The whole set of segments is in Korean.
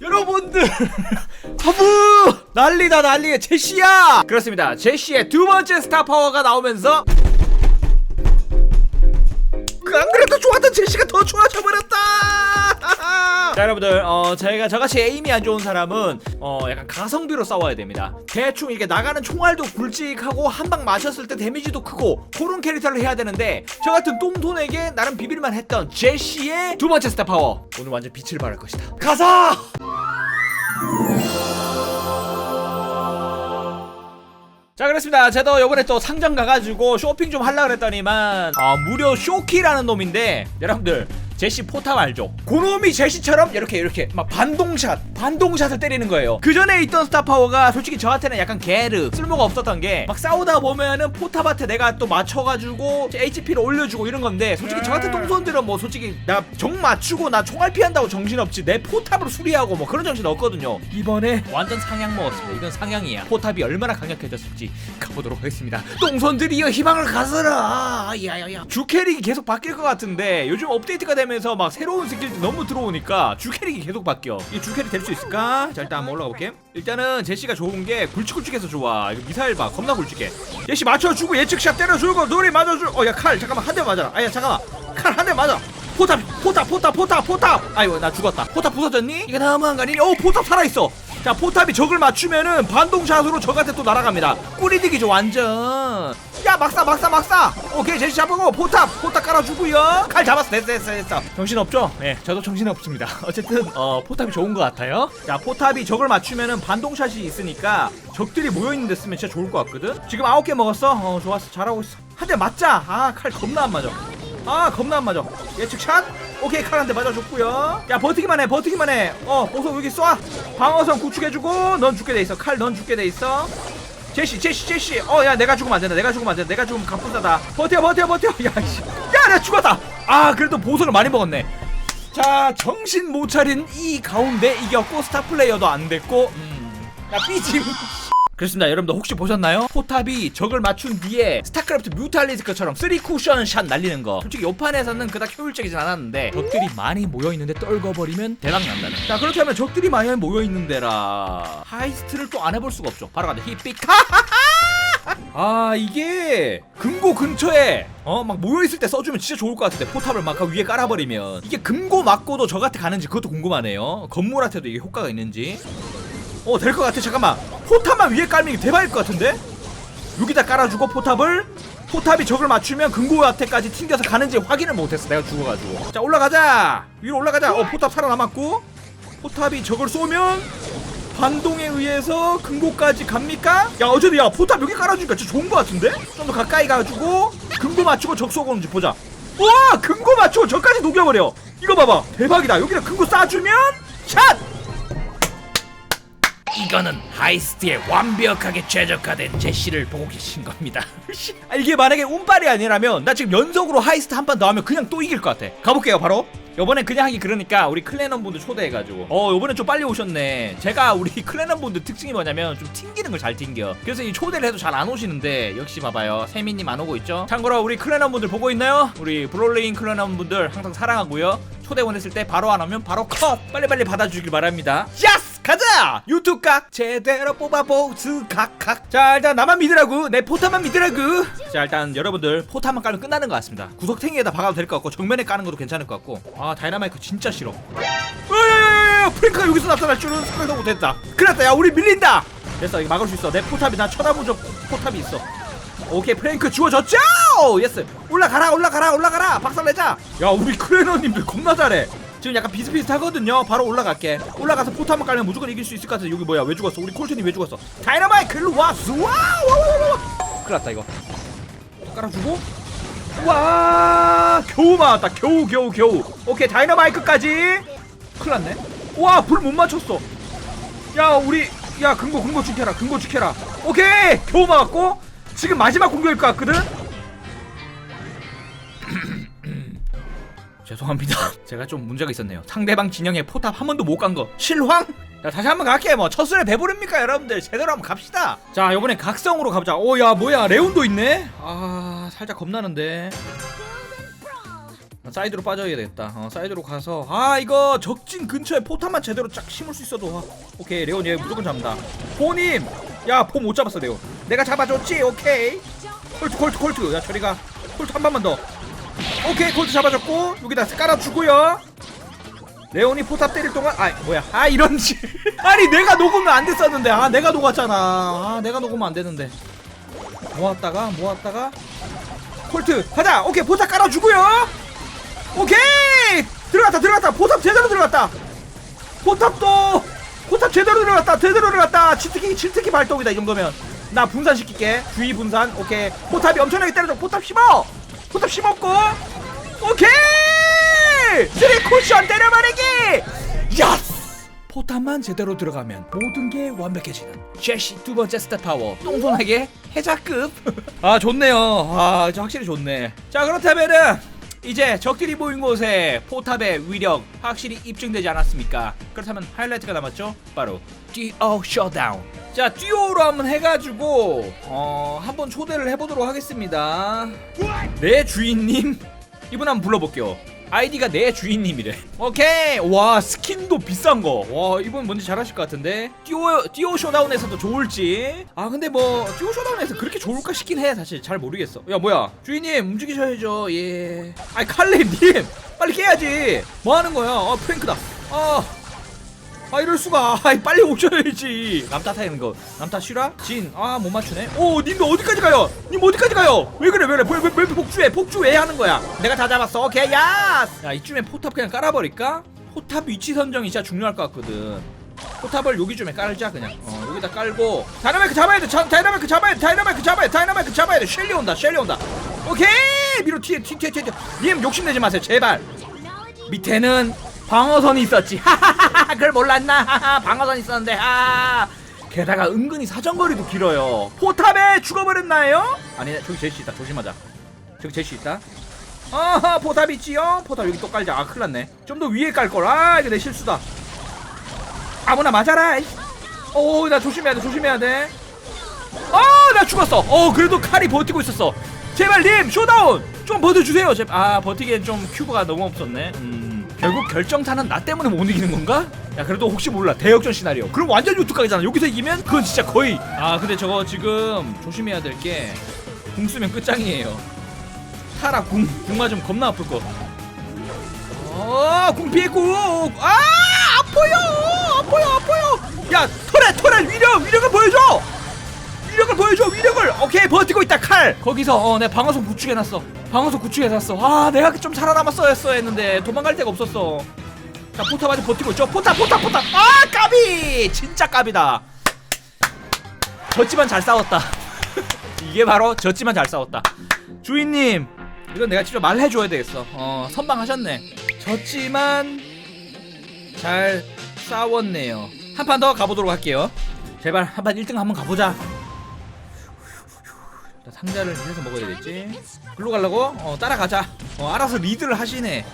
여러분들! 허브 난리다 난리! 제시야! 그렇습니다. 제시의 두 번째 스타 파워가 나오면서 그 안 그래도 좋았던 제시가 더 좋아져 버렸다. 자 여러분들 어 제가 저같이 에임이 안 좋은 사람은 어 약간 가성비로 싸워야 됩니다. 대충 이렇게 나가는 총알도 굵직하고 한 방 맞췄을 때 데미지도 크고 그런 캐릭터를 해야 되는데 저 같은 똥손에게 나름 비빌만 했던 제시의 두 번째 스타 파워. 오늘 완전 빛을 발할 것이다. 가자 자 그렇습니다. 제도 요번에 또 상점 가가지고 쇼핑 좀 하려고 그랬더니만 아 무료 쇼키라는 놈인데 여러분들 제시 포탑 알죠? 그놈이 제시처럼 이렇게 이렇게 막 반동샷 반동샷을 때리는 거예요. 그 전에 있던 스타 파워가 솔직히 저한테는 약간 게르 쓸모가 없었던 게 막 싸우다 보면은 포탑한테 내가 또 맞춰가지고 HP를 올려주고 이런 건데 솔직히 저 같은 동선들은 뭐 솔직히 나 정 맞추고 나 총알 피한다고 정신없지. 내 포탑으로 수리하고 뭐 그런 정신 없거든요. 이번에 완전 상향 먹었습니다. 이건 상향이야. 포탑이 얼마나 강력해졌을지 가보도록 하겠습니다. 똥손들이여 희망을 가져라. 야야야. 주캐릭이 계속 바뀔 것 같은데 요즘 업데이트가 되면 서 막 새로운 스킬이 너무 들어오니까 주캐릭이 계속 바뀌어. 이 주캐릭 될 수 있을까? 자 일단 한번 올라가 볼게. 일단은 제시가 좋은 게 굵직굵직해서 좋아. 이거 미사일 봐. 겁나 굵직해. 제시 맞춰주고 예측샷 때려주고 노리 맞아주고 어 야 칼. 잠깐만. 한 대 맞아라. 아야 잠깐만. 칼 한 대 맞아. 포탑 포탑 포탑 포탑 포탑. 아이고 나 죽었다. 포탑 부서졌니? 이거 너무한 거 아니니? 어 포탑 살아있어 자 포탑이 적을 맞추면은 반동샷으로 적한테 또 날아갑니다. 꾸리디기죠 완전. 야 막사 막사 막사. 오케이 제시 잡고 포탑 포탑 깔아주고요. 칼 잡았어. 됐어 됐어 됐어. 정신없죠? 네 저도 정신없습니다. 어쨌든 어 포탑이 좋은 것 같아요. 자 포탑이 적을 맞추면은 반동샷이 있으니까 적들이 모여있는 데 쓰면 진짜 좋을 것 같거든? 지금 아홉 개 먹었어? 어 좋았어. 잘하고 있어. 한 대 맞자. 아 칼 겁나 안 맞아 아 겁나 안 맞아. 예측 샷? 오케이 칼 한 대 맞아줬고요. 야 버티기만 해 버티기만 해어 보석 여기 쏴. 방어선 구축해주고 넌 죽게 돼 있어. 칼 넌 죽게 돼 있어. 제시 제시 제시. 어 야 내가 죽으면 안 된다. 내가 죽으면 안 된다. 내가 죽으면 갑분싸다. 버텨 버텨 버텨. 야씨. 야 내가 죽었다. 아 그래도 보석을 많이 먹었네. 자 정신 못 차린 이 가운데 이겼고 스타 플레이어도 안 됐고 음 야 삐짐 그렇습니다. 여러분들 혹시 보셨나요? 포탑이 적을 맞춘 뒤에 스타크래프트 뮤탈리스크처럼 3 쿠션 샷 날리는 거. 솔직히 요 판에서는 그닥 효율적이진 않았는데 적들이 많이 모여있는데 떨궈버리면 대박 난다는. 자 그렇다면 적들이 많이 모여있는 데라. 하이스트를 또 안 해볼 수가 없죠. 바로 간다 히삐카 아 이게 금고 근처에 어 막 모여있을 때 써주면 진짜 좋을 것 같은데 포탑을 막 위에 깔아버리면. 이게 금고 맞고도 적한테 가는지 그것도 궁금하네요. 건물한테도 이게 효과가 있는지 어 될 것 같아. 잠깐만. 포탑만 위에 깔면 대박일 것 같은데? 여기다 깔아주고 포탑을? 포탑이 적을 맞추면 금고한테까지 튕겨서 가는지 확인을 못했어. 내가 죽어가지고. 자 올라가자! 위로 올라가자! 어 포탑 살아남았고. 포탑이 적을 쏘면 반동에 의해서 금고까지 갑니까? 야 어쨌든 야 포탑 여기 깔아주니까 진짜 좋은 것 같은데? 좀 더 가까이 가가지고 금고 맞추고 적 쏘고는지 보자. 와 금고 맞추고 적까지 녹여버려. 이거 봐봐. 대박이다. 여기다 금고 쏴주면 샷! 이거는 하이스트에 완벽하게 최적화된 제시를 보고 계신 겁니다. 아, 이게 만약에 운빨이 아니라면 나 지금 연속으로 하이스트 한 판 더 하면 그냥 또 이길 것 같아. 가볼게요 바로. 요번엔 그냥 하기 그러니까 우리 클래넌 분들 초대해가지고. 어 요번엔 좀 빨리 오셨네. 제가 우리 클래넌 분들 특징이 뭐냐면 좀 튕기는 걸 잘 튕겨. 그래서 이 초대를 해도 잘 안 오시는데 역시 봐봐요. 세미님 안 오고 있죠? 참고로 우리 클래넌 분들 보고 있나요? 우리 브롤레인 클래넌 분들 항상 사랑하고요. 초대 보냈을 때 바로 안 오면 바로 컷! 빨리빨리 받아주길 바랍니다. 야스 가자! 유튜브 각 제대로 뽑아보스 각각. 자 일단 나만 믿으라고. 내 포탑만 믿으라고. 자 일단 여러분들 포탑만 깔면 끝나는 것 같습니다. 구석탱이에다 박아도 될 것 같고 정면에 까는 것도 괜찮을 것 같고. 아 다이나마이크 진짜 싫어. 야야야야 프랭크가 여기서 나타날 줄은 생각도 못했다. 큰일났다 야 우리 밀린다! 됐어 이거 막을 수 있어. 내 포탑이 나 쳐다보죠 포탑이 있어. 오케이 프랭크 주워졌죠? 예스. 올라가라 올라가라 올라가라! 박살내자! 야 우리 크레너님들 겁나 잘해 지금 약간 비슷비슷하거든요. 바로 올라갈게. 올라가서 포탑만 깔면 무조건 이길 수 있을 것 같아 여기 뭐야? 왜 죽었어? 우리 콜튼이 왜 죽었어? 다이너마이크 일로 와 와와와와 큰일 났다 이거. 깔아주고? 와 겨우 맞았다. 겨우 겨우 겨우. 오케이 다이너마이크까지. 큰일 났네. 와 불 못 맞췄어. 야 우리 야 근거 근거 지켜라. 근거 지켜라. 오케이! 겨우 막았고 지금 마지막 공격일 것 같거든 죄송합니다. 제가 좀 문제가 있었네요. 상대방 진영에 포탑 한 번도 못 간 거. 실황? 자 다시 한번 갈게. 뭐 첫술에 배부릅니까 여러분들? 제대로 한번 갑시다. 자 요번엔 각성으로 가보자. 오 야 뭐야? 레온도 있네? 아 살짝 겁나는데. 사이드로 빠져야 되겠다. 어, 사이드로 가서. 아 이거 적진 근처에 포탄만 제대로 쫙 심을 수 있어도. 아, 오케이 레온 얘 무조건 잡는다. 포님! 야 포 못 잡았어 레온. 내가 잡아줬지? 오케이. 콜트 콜트 콜트. 야 저리가. 콜트 한 번만 더. 오케이 콜트 잡아줬고 여기다 깔아주고요. 레온이 포탑 때릴 동안 아 뭐야. 아 이런 지 아니 내가 녹으면 안 됐었는데. 아 내가 녹았잖아. 아 내가 녹으면 안 되는데. 모았다가 모았다가. 콜트 가자. 오케이 포탑 깔아주고요. 오케이! 들어갔다 들어갔다. 포탑 제대로 들어갔다. 포탑도 포탑 제대로 들어갔다 제대로 들어갔다. 치트키 치트키 발동이다 이 정도면. 나 분산시킬게. 주의 분산. 오케이. 포탑이 엄청나게 때려줘. 포탑 심어 포탑 심었고. 오케이! 쓰리 쿠션 때려버리기! 야스 포탑만 제대로 들어가면 모든 게 완벽해지는 제시 두 번째 스tat 파워. 똥손하게 해자급. 아 좋네요. 아 확실히 좋네. 자 그렇다면은 이제 적들이 모인 곳에 포탑의 위력 확실히 입증되지 않았습니까? 그렇다면 하이라이트가 남았죠? 바로 듀오 쇼다운 자 듀오로 한번 해가지고 어 한번 초대를 해보도록 하겠습니다. 내 주인님? 이분 한번 불러볼게요. 아이디가 내 주인님이래. 오케이! 와 스킨도 비싼 거 와 이분 뭔지 잘하실 것 같은데? 듀오 듀오 쇼다운에서도 좋을지. 아 근데 뭐 듀오 쇼다운에서 그렇게 좋을까 싶긴 해 사실. 잘 모르겠어. 야 뭐야? 주인님 움직이셔야죠. 예. 아이 칼렘님! 빨리 깨야지! 뭐 하는 거야? 어 프랭크다. 아 아 이럴 수가. 아이 빨리 오셔야지. 남타 타는 거남 탓 싫어? 진아 못 맞추네. 오 님도 어디까지 가요? 님 어디까지 가요? 왜 그래 왜 그래? 왜, 왜, 왜 복주해? 복주 왜 하는 거야. 내가 다 잡았어. 오케이 야야 이쯤에 포탑 그냥 깔아버릴까? 포탑 위치 선정이 진짜 중요할 것 같거든. 포탑을 여기쯤에 깔자 그냥. 어 여기다 깔고. 다이나마이크 잡아야 돼. 자, 다이나마이크 잡아야 돼. 다이나마이크 잡아야 돼. 다이나마이크 잡아야 돼. 셸리 온다 셸리 온다. 오케이! 위로 튀어 튀어 튀어 튀어. 님 욕심내지 마세요 제발. 밑에는 방어선이 있었지. 하하하하. 그걸 몰랐나? 하하. 방어선 있었는데. 하. 게다가 은근히 사정거리도 길어요. 포탑에 죽어버렸나요? 아니 저기 제시 있다. 조심하자. 저기 제시 있다. 아하 포탑 있지요? 포탑 여기 또 깔자. 아 큰일났네. 좀 더 위에 깔 걸. 아 이거 내 실수다. 아무나 맞아라. 오나 조심해야 돼. 조심해야 돼. 아나 죽었어. 어 그래도 칼이 버티고 있었어. 제발 님 쇼다운 좀 버텨주세요. 제발. 아 버티기엔 좀 큐브가 너무 없었네. 음. 결국 결정타는 나 때문에 못 이기는 건가? 야 그래도 혹시 몰라. 대역전 시나리오. 그럼 완전 유튜브각이잖아. 여기서 이기면 그건 진짜 거의. 아 근데 저거 지금 조심해야 될 게 궁 쓰면 끝장이에요. 타라 궁, 궁 맞으면 겁나 아플 거 어궁 피했고 아 아파요. 아파요 아파요. 야 털에 털에 위력 위력을 보여줘 위력을 보여줘 위력을. 오케이 버티고 있다 칼. 거기서 어 내 방어선 구축해놨어. 방어선 구축해놨어. 아 내가 좀 살아남았어야 했어 했는데 도망갈 데가 없었어. 자 포탑 아직 버티고 있죠? 포탑 포탑 포탑. 아 까비! 진짜 까비다. 졌지만 잘 싸웠다. 이게 바로 졌지만 잘 싸웠다. 주인님 이건 내가 직접 말해줘야 되겠어. 어 선방하셨네. 졌지만 잘 싸웠네요. 한 판 더 가보도록 할게요. 제발 한 판 1등 한번 가보자 자, 상자를 해서 먹어야 되겠지. 글로 가려고? 어 따라가자. 어 알아서 리드를 하시네.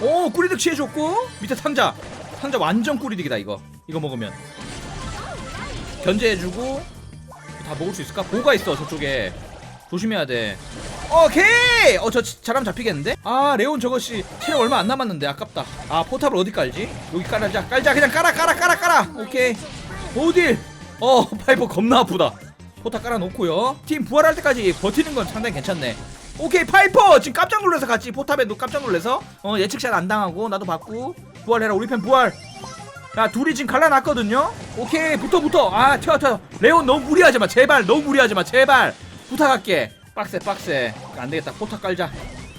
오 꾸리득 취해줬고. 밑에 상자. 상자 완전 꾸리득이다 이거. 이거 먹으면. 견제해주고. 다 먹을 수 있을까? 보가 있어 저쪽에. 조심해야 돼. 오케이 어 저 잘하면 잡히겠는데? 아 레온 저것이 체력 얼마 안 남았는데 아깝다. 아 포탑을 어디 깔지? 여기 깔자. 깔자 그냥 깔아 깔아 깔아 깔아. 오케이. 어딜. 어 파이퍼 겁나 아프다 포탑 깔아놓고요. 팀 부활할 때까지 버티는 건 상당히 괜찮네. 오케이 파이퍼! 지금 깜짝 놀라서 같이 포탑에 도 깜짝 놀라서. 어 예측샷 안 당하고 나도 받고 부활해라 우리 편 부활. 야 둘이 지금 갈라놨거든요? 오케이 붙어 붙어. 아 튀어 튀어. 레온 너무 무리하지 마. 제발 너무 무리하지 마. 제발. 부탁할게. 빡세 빡세. 안 되겠다. 포탑 깔자.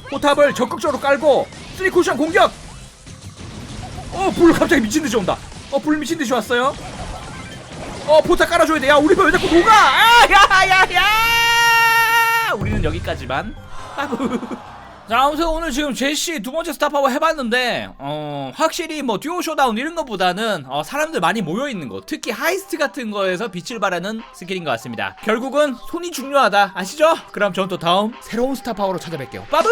포탑을 적극적으로 깔고 쓰리 쿠션 공격! 어불 갑자기 미친 듯이 온다. 어불 미친 듯이 왔어요 어 포탑 깔아줘야 돼 야 우리 편왜 자꾸 녹아? 아야야야. 우리는 여기까지만 자 아무튼 오늘 지금 제시 두 번째 스타파워 해봤는데 어 확실히 뭐 듀오 쇼다운 이런 것보다는 어, 사람들 많이 모여 있는 곳 특히 하이스트 같은 거에서 빛을 발하는 스킬인 것 같습니다. 결국은 손이 중요하다. 아시죠? 그럼 저는 또 다음 새로운 스타파워로 찾아뵐게요. 빠부